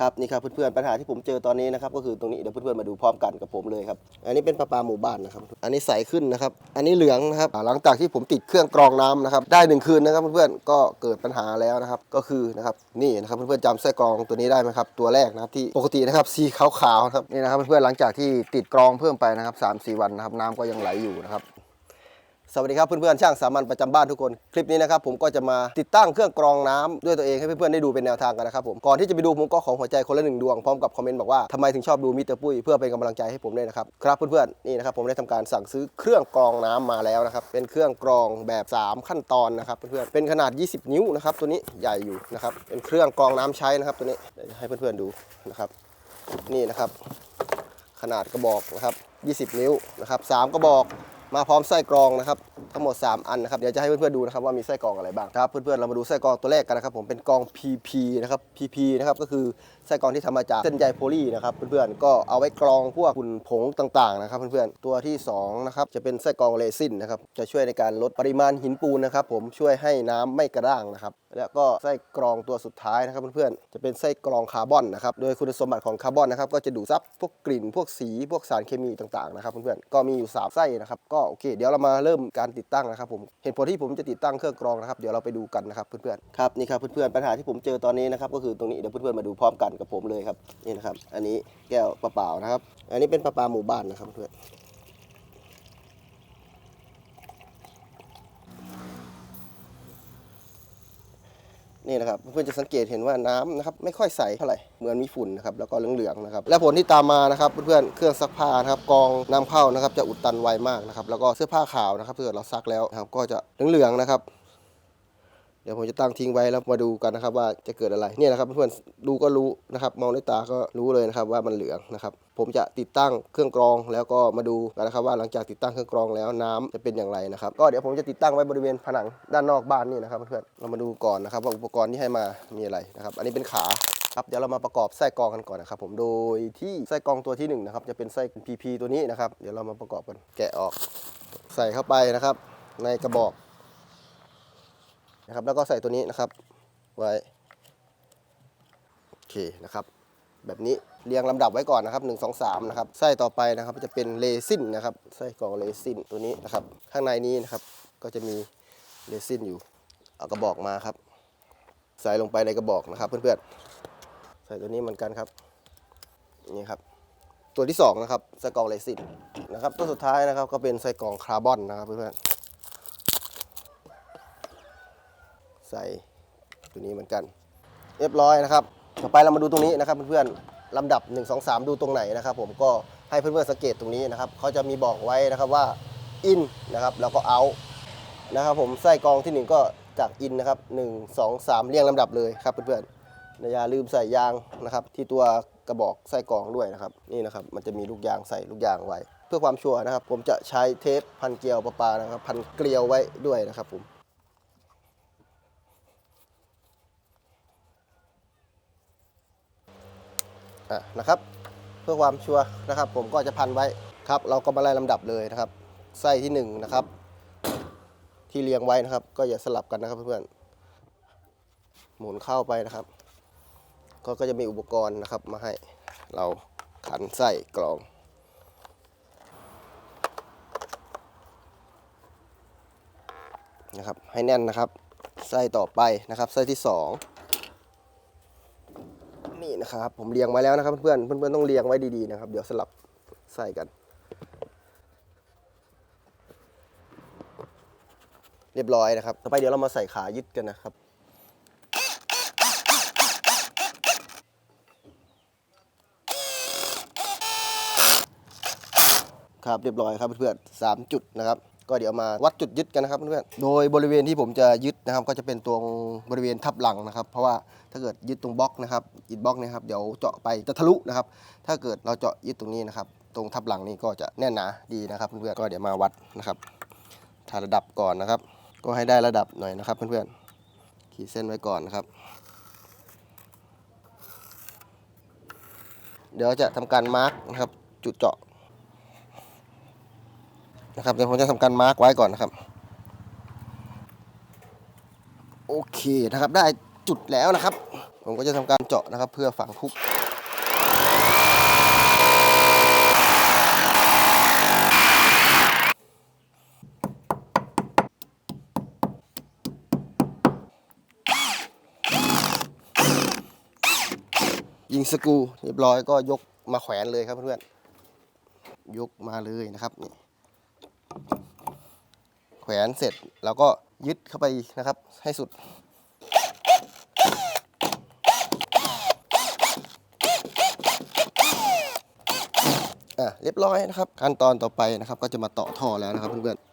ครับนี่ครับเพื่อนๆปัญหาที่ผมเจอตอนนี้นะครับก็คือตรงนี้เดี๋ยวเพื่อนๆมาดูพร้อมกันกับผมเลยครับอันนี้เป็นปลาปลาหมู่บ้านนะครับอันนี้ใสขึ้นนะครับอันนี้เหลืองนะครับหลังจากที่ผมติดเครื่องกรองน้ำนะครับได้หนึ่งคืนนะครับเพื่อนๆก็เกิดปัญหาแล้วนะครับก็คือนะครับนี่นะครับเพื่อนๆจำไส้กรองตัวนี้ได้ไหมครับตัวแรกนะครับที่ปกตินะครับสีขาวๆนะครับนี่นะครับเพื่อนๆหลังจากที่ติดกรองเพิ่มไปนะครับสามสี่วันนะครับน้ำก็ยังไหลอยู่นะครับ สวัสดีครับเพื่อนๆช่างสามัญประจำบ้านทุกคน คลิปนี้นะครับผมก็จะมาติดตั้งเครื่องกรองน้ำด้วยตัวเองให้เพื่อนๆได้ดูเป็นแนวทางกันนะครับผมก่อนที่จะไปดูผมก็ขอหัวใจคนละหนึ่งดวงพร้อมกับคอมเมนต์บอกว่าทำไมถึงชอบดูมิเตอร์ปุ้ยเพื่อเป็นกำลังใจให้ผมด้วยนะครับครับเพื่อนๆนี่นะครับผมได้ทำการสั่งซื้อเครื่องกรองน้ำมาแล้วนะครับเป็นเครื่องกรองแบบ 3 ขั้นตอนนะครับเพื่อนๆเป็นขนาด 20 นิ้วนะครับตัวนี้ใหญ่อยู่นะครับเป็นเครื่องกรองน้ำใช้นะครับตัวนี้ให้เพื่อนๆดูนะครับนี่นะครับขนาดกระบอกนะครับ 20 นิ้วนะครับ3กระบอก มาพร้อมไส้กรองนะครับทั้งหมด 3 อันนะครับเดี๋ยวจะให้เพื่อนๆดูนะครับว่ามีไส้กรองอะไรบ้างครับเพื่อนๆเรามาดูไส้กรองตัวแรกกันนะครับผมเป็นกรอง PP นะครับ PP นะครับก็คือไส้กรองที่ทำมาจากเส้นใยโพลีนะครับเพื่อนๆก็เอาไว้กรองพวกฝุ่นผงต่างๆนะครับเพื่อนๆตัวที่2นะครับจะเป็นไส้กรองเรซินนะครับจะช่วยในการลดปริมาณหินปูนนะครับผมช่วยให้น้ำไม่กระด้างนะครับแล้วก็ไส้กรองตัวสุดท้ายนะครับเพื่อนๆจะเป็นไส้กรองคาร์บอนนะครับโดยคุณสมบัติของคาร์บอนนะครับก็จะดูดซับพวกกลิ่นพวกสีพวกสารเคมีต่างๆนะครับเพื่อนๆก็มีอยู่สามไส้นะครับก็โอเค เดี๋ยวเรามาเริ่มการติดตั้งนะครับผมเหตุผลที่ผมจะติดตั้งเครื่องกรองนะครับเดี๋ยวเราไปดูกันนะครับเพื่อนๆครับนี่ครับเพื่อนๆปัญหาที่ผมเจอตอนนี้นะครับก็คือตรงนี้เดี๋ยวเพื่อนๆมาดูพร้อมกันกับผมเลยครับนี่นะครับ อันนี้แก้วเปล่าๆนะครับ อันนี้เป็นปลาปลาหมู่บ้านนะครับเพื่อน นี่นะครับเพื่อนจะสังเกตเห็นว่าน้ำนะครับไม่ค่อยใสเท่าไหร่เหมือนมีฝุ่นนะครับแล้วก็เหลืองๆนะครับและผลที่ตามมานะครับเพื่อนๆเครื่องซักผ้านะครับกองน้ำเข้านะครับจะอุดตันไวมากนะครับแล้วก็เสื้อผ้าขาวนะครับถ้าเกิดเราซักแล้วนะครับก็จะเหลืองๆนะครับ ดี๋ยวผมจะตั้งทิ้งไว้แล้วมาดูกันนะครับว่าจะเกิดอะไรเนี่ยนะครับเพื่อนๆดูก็รู้นะครับมองด้วยตาก็รู้เลยนะครับว่ามันเหลืองนะครับผมจะติดตั้งเครื่องกรองแล้วก็มาดูกันนะครับว่าหลังจากติดตั้งเครื่องกรองแล้วน้ำจะเป็นอย่างไรนะครับก็เดี๋ยวผมจะติดตั้งไว้บริเวณผนังด้านนอกบ้านนี่นะครับเพื่อนๆเรามาดูก่อนนะครับว่าอุปกรณ์ที่ให้มามีอะไรนะครับอันนี้เป็นขาครับเดี๋ยวเรามาประกอบไส้กรองกันก่อนนะครับผมโดยที่ไส้กรองตัวที่หนึ่งนะครับจะเป็นไส้ PP ตัวนี้นะครับเดี๋ยวเรามาประกอบกันแกะออกใส่เข้าไปนะครับ ในกระบอก นะครับ แล้วก็ใส่ตัวนี้นะครับ ไว้โอเคนะครับ แบบนี้เรียงลำดับไว้ก่อนนะครับ 1 2 3 นะครับไส้ต่อไปนะครับจะเป็นเรซินนะครับไส้กรองเรซินตัวนี้นะครับ ข้างในนี้นะครับ ก็จะมีเรซินอยู่เอากระบอกมาครับ ใส่ลงไปในกระบอกนะครับ เพื่อนๆ ใส่ตัวนี้เหมือนกันครับนี่ครับตัวที่สองนะครับไส้กรองเรซินนะครับตัวสุดท้ายนะครับก็เป็นไส้กรองคาร์บอนนะครับเพื่อนๆ ใส่ตัวนี้เหมือนกัน เรียบร้อยนะครับ ต่อไปเรามาดูตรงนี้นะครับเพื่อนๆลำดับ 1 2 3 ดูตรงไหนนะครับ ผมก็ให้เพื่อนๆสังเกตตรงนี้นะครับเขาจะมีบอกไว้นะครับว่า in นะครับแล้วก็ out นะครับผมไส้กองที่ 1 ก็จาก in นะครับ1 2 3 เรียงลำดับเลยครับเพื่อนๆอย่าลืมใส่ยางนะครับ ที่ตัวกระบอกไส้กองด้วยนะครับ นี่นะครับมันจะมีลูกยางใส่ลูกยางไว้ เพื่อความชัวร์นะครับ ผมจะใช้เทปพันเกลียวประปานะครับ พันเกลียวไว้ด้วยนะครับผม อะนะครับ เพื่อความชัวร์นะครับ ผมก็จะพันไว้ครับ เราก็มาไล่ลำดับเลยนะครับ ไส้ที่1นงนะครับ ที่เรียงไว้นะครับ ก็อย่าสลับกันนะครับเพื่อนๆหมุนเข้าไปนะครับ ก็ก็จะมีอุปกรณ์นะครับมาให้เราขันไส้กรองนะครับให้แน่นนะครับ ไส้ต่อไปนะครับ ไส้ที่ 2 นี่นะครับ ผมเรียงไว้แล้วนะครับเพื่อนเพื่อนๆต้องเรียงไว้ดีๆนะครับ เดี๋ยวสลับใส่กัน เรียบร้อยนะครับ ต่อไปเดี๋ยวเรามาใส่ขายึดกันนะครับครับเรียบร้อยครับเพื่อนๆสามจุดนะครับ ก็เดี๋ยวมาวัดจุดยึดกันนะครับเพื่อนๆโดยบริเวณที่ผมจะยึดนะครับ ก็จะเป็นตรงบริเวณทับหลังนะครับ เพราะว่าถ้าเกิดยึดตรงบล็อกนะครับอิฐบล็อกนะครับเดี๋ยวเจาะไปจะทะลุนะครับ ถ้าเกิดเราเจาะยึดตรงนี้นะครับ ตรงทับหลังนี่ก็จะแน่นหนาดีนะครับเพื่อนๆก็เดี๋ยวมาวัดนะครับถ่าระดับก่อนนะครับ ก็ให้ได้ระดับหน่อยนะครับเพื่อนๆขีดเส้นไว้ก่อนนะครับ เดี๋ยวจะทำการมาร์กนะครับจุดเจาะ นะครับเดี๋ยวผมจะทำการมาร์กไว้ก่อนนะครับ โอเคนะครับได้จุดแล้วนะครับ ผมก็จะทำการเจาะนะครับ เพื่อฝังทุกยิงสกรูเรียบร้อยก็ยกมาแขวนเลยครับเพื่อนๆยกมาเลยนะครับนี่ แขวนเสร็จเราก็ยึดเข้าไปนะครับ ให้สุด อะเรียบร้อยนะครับ ขั้นตอนต่อไปนะครับ ก็จะมาต่อท่อแล้วนะครับเพื่อนๆ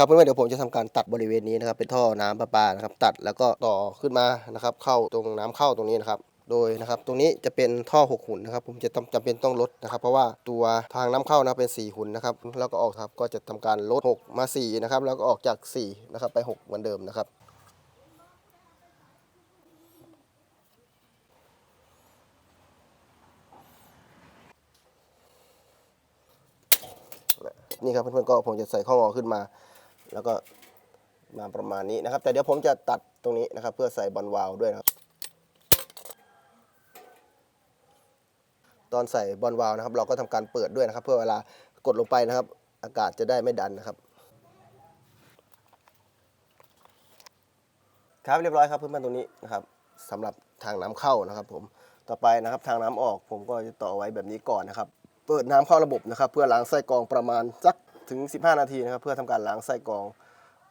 ครับเพื่อนๆเดี๋ยวผมจะทำการตัดบริเวณนี้นะครับเป็นท่อน้ำประปานะครับตัดแล้วก็ต่อขึ้นมานะครับเข้าตรงน้ำเข้าตรงนี้นะครับโดยนะครับตรงนี้จะเป็นท่อหกหุ่นนะครับ ผมจะต้องจำเป็นต้องลดนะครับ เพราะว่าตัวทางน้ำเข้านะเป็นสี่หุ่นนะครับแล้วก็ออกครับก็จะทำการลดหกมาสี่นะครับ แล้วก็ออกจากสี่นะครับไปหกเหมือนเดิมนะครับนี่ครับเพื่อนๆก็ผมจะใส่ข้องอขึ้นมา แล้วก็มาประมาณนี้นะครับ แต่เดี๋ยวผมจะตัดตรงนี้นะครับ เพื่อใส่บอลวาลด้วยนะครับ ตอนใส่บอลวาลนะครับ เราก็ทำการเปิดด้วยนะครับ เพื่อเวลากดลงไปนะครับ อากาศจะได้ไม่ดันนะครับ ครับเรียบร้อยครับเพื่อนๆตรงนี้นะครับสำหรับทางน้ำเข้านะครับ ผมต่อไปนะครับ ทางน้ำออกผมก็จะต่อไว้แบบนี้ก่อนนะครับ เปิดน้ำเข้าระบบนะครับ เพื่อล้างไส้กรองประมาณสัก ถึง 15 นาทีนะครับเพื่อทำการล้างไส้กรอง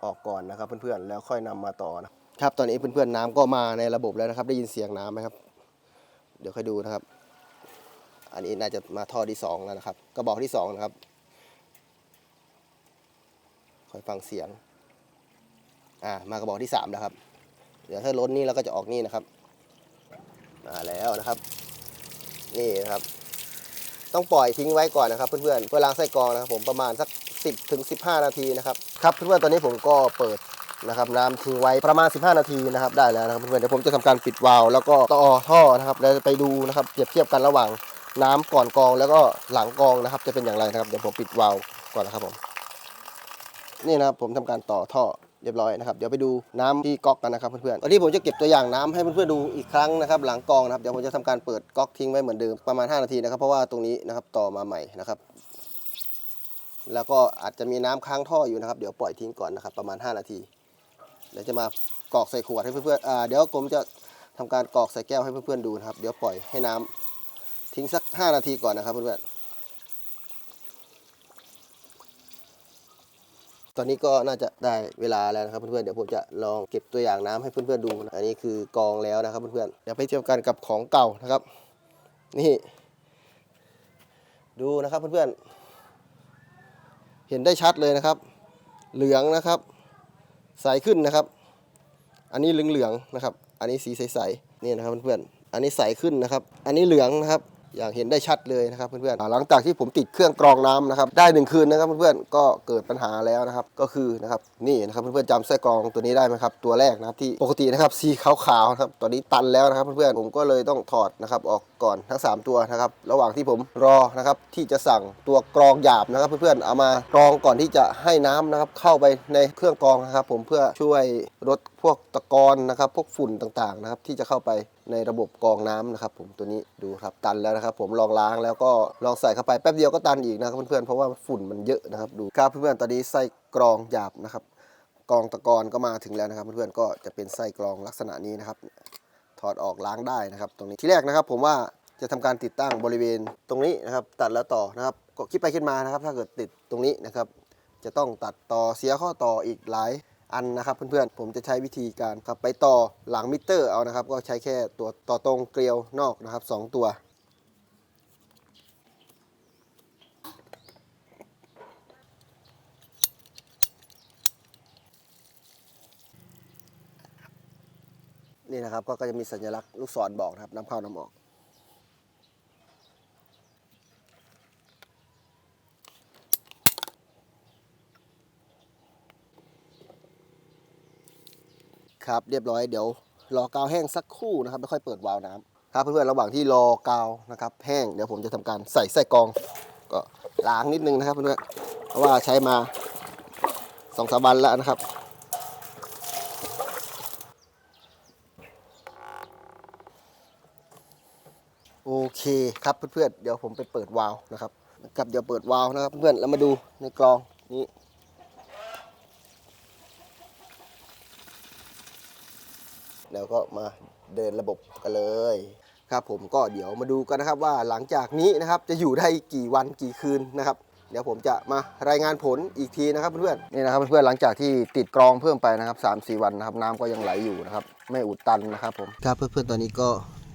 ออกก่อนนะครับ เพื่อนๆแล้วค่อยนำมาต่อนะครับตอนนี้เพื่อนๆน้ำก็มาในระบบแล้วนะครับ ได้ยินเสียงน้ำไหมครับ เดี๋ยวค่อยดูนะครับ อันนี้น่าจะมาท่อที่สองแล้วนะครับกระบอกที่สองนะครับค่อยฟังเสียงอ่ามากระบอกที่สามแล้วครับ เดี๋ยวถ้าล้นนี่เราก็จะออกนี่นะครับมาแล้วนะครับ นี่นะครับ ต้องปล่อยทิ้งไว้ก่อนนะครับ เพื่อนๆเพื่อล้างไส้กรองนะครับ ผมประมาณสัก 10ถึง15 นาทีนะครับครับเพื่อนๆตอนนี้ผมก็เปิดนะครับน้ำทิ้งไว้ประมาณ 15 นาทีนะครับได้แล้วนะครับเพื่อนๆเดี๋ยวผมจะทำการปิดวาล์วแล้วก็ต่อท่อนะครับแล้วไปดูนะครับเปรียบเทียบกันระหว่างน้ำก่อนกองแล้วก็หลังกองนะครับ จะเป็นอย่างไรนะครับเดี๋ยวผมปิดวาล์วก่อนนะครับผมนี่นะครับผมทำการต่อท่อเรียบร้อยนะครับเดี๋ยวไปดูน้ำที่ก๊อกกันนะครับเพื่อนๆตอนนี้ผมจะเก็บตัวอย่างน้ำให้เพื่อนๆดูอีกครั้งนะครับหลังกองนะครับเดี๋ยวผมจะทำการเปิดก๊อกทิ้งไว้เหมือนเดิมประมาณ 5 นาทีนะครับเพราะว่าตรงนี้นะครับต่อมาใหม่นะครับ แล้วก็อาจจะมีน้ำค้างท่ออยู่นะครับ เดี๋ยวปล่อยทิ้งก่อนนะครับ ประมาณ 5 นาที เดี๋ยวจะมากรอกใส่ขวดให้เพื่อนๆอ่าเดี๋ยวผมจะทำการกรอกใส่แก้วให้เพื่อนๆดูนะครับ เดี๋ยวปล่อยให้น้ำทิ้งสัก 5 นาทีก่อนนะครับเพื่อนๆ ตอนนี้ก็น่าจะได้เวลาแล้วนะครับเพื่อนๆ เดี๋ยวผมจะลองเก็บตัวอย่างน้ำให้เพื่อนๆดูนะอันนี้คือกรองแล้วนะครับเพื่อนๆ เดี๋ยวไปเทียบกันกับของเก่านะครับ นี่ ดูนะครับเพื่อนๆ เห็นได้ชัดเลยนะครับ เหลืองนะครับ ใสขึ้นนะครับ อันนี้เหลืองๆนะครับ อันนี้สีใสๆนี่นะครับเพื่อนๆอันนี้ใสขึ้นนะครับ อันนี้เหลืองนะครับ อย่างเห็นได้ชัดเลยนะครับเพื่อนๆอ่าหลังจากที่ผมติดเครื่องกรองน้ำนะครับได้หนึ่งคืนนะครับเพื่อนๆก็เกิดปัญหาแล้วนะครับก็คือนะครับนี่นะครับเพื่อนๆจำไส้กรองตัวนี้ได้ไหมครับตัวแรกนะครับที่ปกตินะครับสีขาวๆนะครับตอนนี้ตันแล้วนะครับเพื่อนๆผมก็เลยต้องถอดนะครับออกก่อนทั้ง 3 ตัวนะครับระหว่างที่ผมรอนะครับที่จะสั่งตัวกรองหยาบนะครับเพื่อนๆเอามากรองก่อนที่จะให้น้ำนะครับเข้าไปในเครื่องกรองนะครับ ผมเพื่อช่วยลดพวกตะกอนนะครับพวกฝุ่นต่างๆนะครับที่จะเข้าไป ในระบบกรองน้ำนะครับ ผมตัวนี้ดูครับตันแล้วนะครับ ผมลองล้างแล้วก็ลองใส่เข้าไปแป๊บเดียวก็ตันอีกนะครับเพื่อนๆเพราะว่าฝุ่นมันเยอะนะครับดูครับเพื่อนๆตอนนี้ไส้กรองหยาบนะครับกรองตะกอนก็มาถึงแล้วนะครับ เพื่อนๆก็จะเป็นไส้กรองลักษณะนี้นะครับ ถอดออกล้างได้นะครับ ตรงนี้ที่แรกนะครับ ผมว่าจะทำการติดตั้งบริเวณตรงนี้นะครับ ตัดแล้วต่อนะครับก็คิดไปคิดมานะครับ ถ้าเกิดติดตรงนี้นะครับ จะต้องตัดต่อเสียข้อต่ออีกหลาย อันนะครับเพื่อนๆ ผมจะใช้วิธีการครับไปต่อหลังมิเตอร์เอานะครับ ก็ใช้แค่ตัวต่อตรงเกลียวนอกนะครับสองตัว นี่นะครับก็ก็จะมีสัญลักษณ์ลูกศรบอกนะครับน้ำเข้าน้ำออก ครับเรียบร้อยเดี๋ยวรอกาวแห้งสักครู่นะครับแล้วค่อยเปิดวาล์วน้ำครับเพื่อนๆระหว่างที่รอกาวนะครับแห้งเดี๋ยวผมจะทำการใส่ไส้กรอง ก็ล้างนิดนึงนะครับเพื่อนๆเพราะว่าใช้มาสองสามวันแล้วนะครับโอเคครับเพื่อนๆเดี๋ยวผมไปเปิดวาล์วนะครับกับเดี๋ยวเปิดวาล์วนะครับเพื่อนๆแล้วมาดูในกรองนี้ แล้ว ก็มาเดินระบบกันเลยครับผมก็เดี๋ยวมาดูกันนะครับว่าหลังจากนี้นะครับจะอยู่ได้กี่วันกี่คืนนะครับ เดี๋ยวผมจะมารายงานผลอีกทีนะครับเพื่อนๆนี่นะครับเพื่อนๆหลังจากที่ติดกรองเพิ่มไปนะครับ3าวันนะครับน้ำก็ยังไหลอยู่นะครับไม่อุดตันนะครับผมครับเพื่อนๆตอนนี้ก็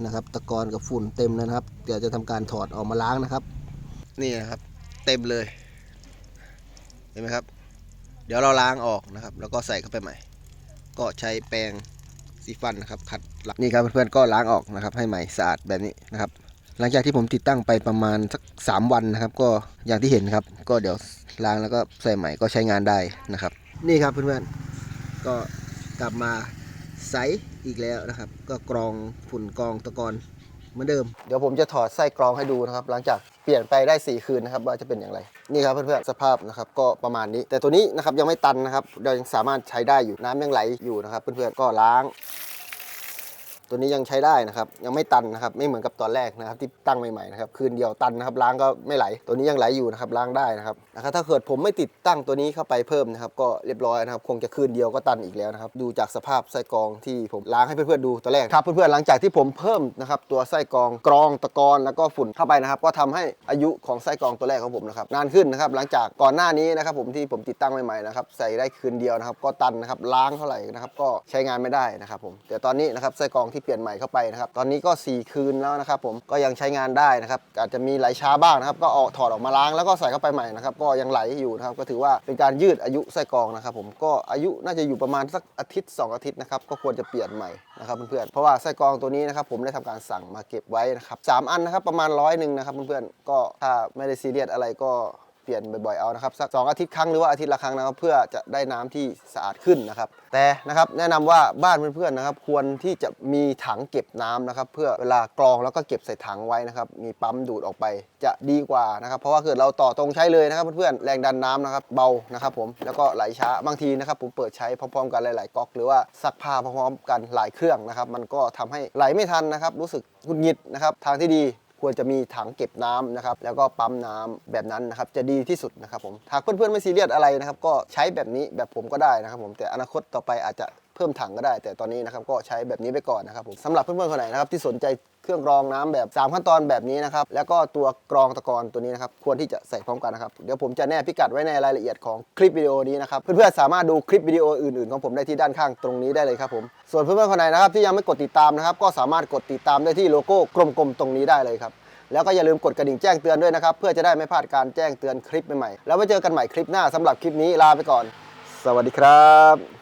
นะครับตะกอนกับฝุ่นเต็มแล้วนะครับ เดี๋ยวจะทำการถอดออกมาล้างนะครับ นี่นะครับ เต็มเลยเห็นไหมครับ เดี๋ยวเราล้างออกนะครับ แล้วก็ใส่เข้าไปใหม่ ก็ใช้แปรง สีฟันนะครับขัดนี่ครับเพื่อนๆก็ล้างออกนะครับ ให้ใหม่สะอาดแบบนี้นะครับ หลังจากที่ผมติดตั้งไปประมาณสักสามวันนะครับ ก็อย่างที่เห็นครับ ก็เดี๋ยวล้างแล้วก็ใส่ใหม่ก็ใช้งานได้นะครับ นี่ครับเพื่อนๆก็กลับมาใสอีกแล้วนะครับ ก็กรองฝุ่นกรองตะกอนเหมือนเดิม เดี๋ยวผมจะถอดไส้กรองให้ดูนะครับ หลังจาก เปลี่ยนไปได้ 4 คืนนะครับว่าจะเป็นอย่างไร นี่ครับเพื่อนๆสภาพนะครับก็ประมาณนี้ แต่ตัวนี้นะครับยังไม่ตันนะครับเรายังสามารถใช้ได้อยู่น้ำยังไหลอยู่นะครับเพื่อนๆก็ล้าง ตัวนี้ยังใช้ได้นะครับ ยังไม่ตันนะครับ ไม่เหมือนกับตอนแรกนะครับ ที่ตั้งใหม่ๆนะครับ คืนเดียวตันนะครับ ล้างก็ไม่ไหล ตัวนี้ยังไหลอยู่นะครับ ล้างได้นะครับนะครับ ถ้าเกิดผมไม่ติดตั้งตัวนี้เข้าไปเพิ่มนะครับ ก็เรียบร้อยนะครับ คงจะคืนเดียวก็ตันอีกแล้วนะครับ ดูจากสภาพไส้กรองที่ผมล้างให้เพื่อนๆดูตอนแรกครับ เพื่อนๆ หลังจากที่ผมเพิ่มนะครับ ตัวไส้กรองกรองตะกอนแล้วก็ฝุ่นเข้าไปนะครับ ก็ทำให้อายุของไส้กรองตัวแรกของผมนะครับ นานขึ้นนะครับ หลังจากก่อนหน้านี้นะครับ ผมที่ผมติดตั้งใหม่ๆนะครับ ใส่ได้คืนเดียวนะครับ ก็ตันนะครับ ล้างเท่าไหร่นะครับ ก็ใช้งานไม่ได้นะครับผมแต่ตอนนี้นะครับไส้กรองที่เปลี่ยนใหม่เข้าไปนะครับ ตอนนี้ก็ 4 คืนแล้วนะครับผมก็ยังใช้งานได้นะครับ อาจจะมีไหลช้าบ้างนะครับ ก็เอาถอดออกมาล้างแล้วก็ใส่เข้าไปใหม่นะครับ ก็ยังไหลอยู่นะครับ ก็ถือว่าเป็นการยืดอายุไส้กรองนะครับ ผมก็อายุน่าจะอยู่ประมาณสักอาทิตย์ 2 อาทิตย์นะครับ ก็ควรจะเปลี่ยนใหม่นะครับเพื่อนๆเพราะว่าไส้กรองตัวนี้นะครับผมได้ทำการสั่งมาเก็บไว้นะครับสามอันนะครับประมาณร้อยหนึ่งนะครับเพื่อนๆก็ถ้าไม่ได้ซีเรียสอะไรก็ เปลี่ยนบ่อยๆเอานะครับสักสองอาทิตย์ครั้งหรือว่าอาทิตย์ละครั้งนะครับเพื่อจะได้น้ำที่สะอาดขึ้นนะครับ แต่นะครับแนะนำว่าบ้านเพื่อนๆนะครับ ควรที่จะมีถังเก็บน้ำนะครับ เพื่อเวลากรองแล้วก็เก็บใส่ถังไว้นะครับ มีปั๊มดูดออกไปจะดีกว่านะครับ เพราะว่าเกิดเราต่อตรงใช้เลยนะครับเพื่อนๆแรงดันน้ำนะครับ เบานะครับ ผมแล้วก็ไหลช้าบางทีนะครับ ผมเปิดใช้พร้อมๆกันหลายๆก๊อก หรือว่าซักผ้าพร้อมๆกันหลายเครื่องนะครับ มันก็ทำให้ไหลไม่ทันนะครับ รู้สึกหงุดหงิดนะครับทางที่ดี ควรจะมีถังเก็บน้ำนะครับแล้วก็ปั๊มน้ำแบบนั้นนะครับจะดีที่สุดนะครับผมหากเพื่อนๆไม่ซีเรียสอะไรนะครับก็ใช้แบบนี้แบบผมก็ได้นะครับผมแต่อนาคตต่อไปอาจจะเพิ่มถังก็ได้ แต่ตอนนี้นะครับก็ใช้แบบนี้ไปก่อนนะครับผมสำหรับเพื่อนๆคนไหนนะครับที่สนใจ เครื่องกรองน้ำแบบ 3 ขั้นตอนแบบนี้นะครับ แล้วก็ตัวกรองตะกอนตัวนี้นะครับ ควรที่จะใส่พร้อมกันนะครับ เดี๋ยวผมจะแนบพิกัดไว้ในรายละเอียดของคลิปวิดีโอนี้นะครับ เพื่อนๆสามารถดูคลิปวิดีโออื่นๆของผมได้ที่ด้านข้างตรงนี้ได้เลยครับผม ส่วนเพื่อนๆคนไหนนะครับที่ยังไม่กดติดตามนะครับ ก็สามารถกดติดตามได้ที่โลโก้กลมๆตรงนี้ได้เลยครับแล้วก็อย่าลืมกดกระดิ่งแจ้งเตือนด้วยนะครับ เพื่อจะได้ไม่พลาดการแจ้งเตือนคลิปใหม่ๆ แล้วไว้เจอกันใหม่คลิปหน้าสำหรับคลิปนี้ลาไปก่อน สวัสดีครับ